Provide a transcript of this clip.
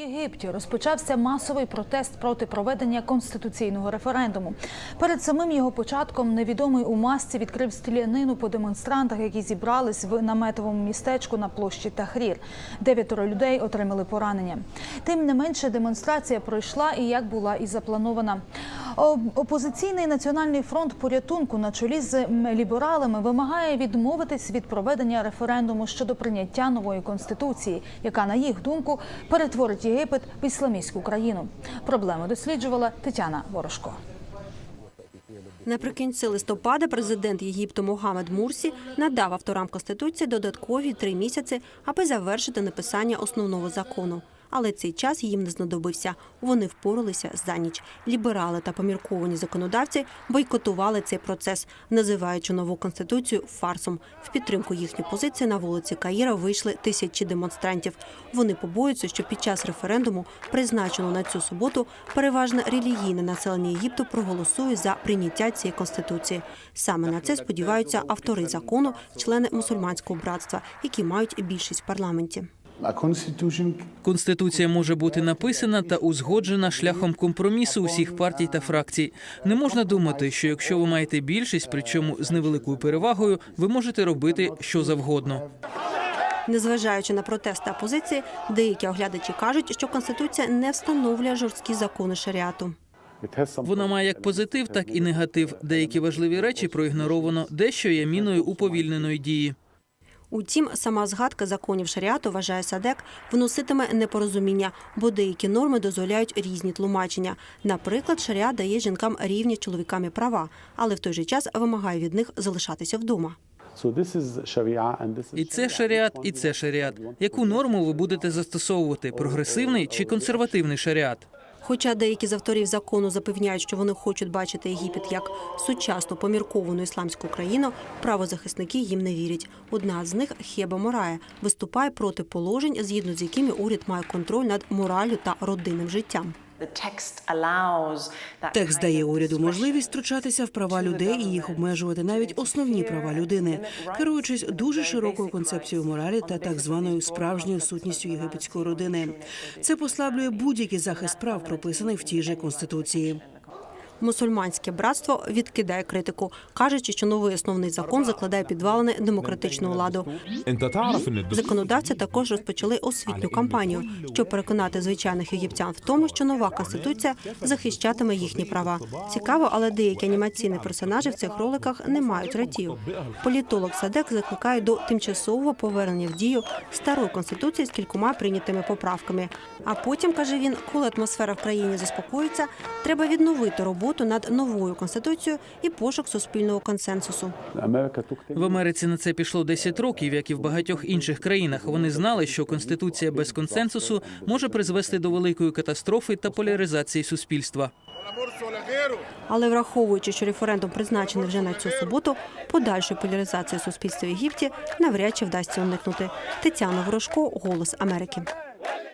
Єгипті розпочався масовий протест проти проведення конституційного референдуму. Перед самим його початком невідомий у масці відкрив стрілянину по демонстрантах, які зібрались в наметовому містечку на площі Тахрір. Дев'ятеро людей отримали поранення. Тим не менше, демонстрація пройшла і як була і запланована. Опозиційний національний фронт порятунку на чолі з лібералами вимагає відмовитись від проведення референдуму щодо прийняття нової конституції, яка, на їх думку, перетворить Єгипет в ісламістську країну. Проблему досліджувала Тетяна Ворожко. Наприкінці листопада президент Єгипту Могамед Мурсі надав авторам конституції додаткові три місяці, аби завершити написання основного закону. Але цей час їм не знадобився. Вони впоралися за ніч. Ліберали та помірковані законодавці бойкотували цей процес, називаючи нову конституцію фарсом. В підтримку їхньої позиції на вулиці Каїра вийшли тисячі демонстрантів. Вони побоюються, що під час референдуму, призначеного на цю суботу, переважно релігійне населення Єгипту проголосує за прийняття цієї конституції. Саме на це сподіваються автори закону, члени мусульманського братства, які мають більшість в парламенті. Конституція може бути написана та узгоджена шляхом компромісу усіх партій та фракцій. Не можна думати, що якщо ви маєте більшість, причому з невеликою перевагою, ви можете робити що завгодно. Незважаючи на протести опозиції, деякі оглядачі кажуть, що конституція не встановлює жорсткі закони шаріату. Вона має як позитив, так і негатив. Деякі важливі речі проігноровано, дещо є міною уповільненої дії. Утім, сама згадка законів шаріату, вважає Садек, вноситиме непорозуміння, бо деякі норми дозволяють різні тлумачення. Наприклад, шаріат дає жінкам рівні з чоловіками права, але в той же час вимагає від них залишатися вдома. І це шаріат, і це шаріат. Яку норму ви будете застосовувати? Прогресивний чи консервативний шаріат? Хоча деякі з авторів закону запевняють, що вони хочуть бачити Єгипет як сучасну помірковану ісламську країну, правозахисники їм не вірять. Одна з них Хеба Морая виступає проти положень, згідно з якими уряд має контроль над мораллю та родинним життям. Текст дає уряду можливість втручатися в права людей і їх обмежувати навіть основні права людини, керуючись дуже широкою концепцією моралі та так званою справжньою сутністю єгипетської родини. Це послаблює будь-який захист прав, прописаний в тій же конституції мусульманське братство відкидає критику, кажучи, що новий основний закон закладає підвалини демократичного ладу. Законодавці також розпочали освітню кампанію, щоб переконати звичайних єгиптян в тому, що нова конституція захищатиме їхні права. Цікаво, але деякі анімаційні персонажі в цих роликах не мають ратів. Політолог Садек закликає до тимчасового повернення в дію старої конституції з кількома прийнятими поправками. А потім каже він, коли атмосфера в країні заспокоїться, треба відновити роботу над новою конституцією і пошук суспільного консенсусу. В Америці на це пішло 10 років, як і в багатьох інших країнах. Вони знали, що конституція без консенсусу може призвести до великої катастрофи та поляризації суспільства. Але враховуючи, що референдум призначений вже на цю суботу, подальшої поляризації суспільства в Єгипті навряд чи вдасться уникнути. Тетяна Ворожко, Голос Америки.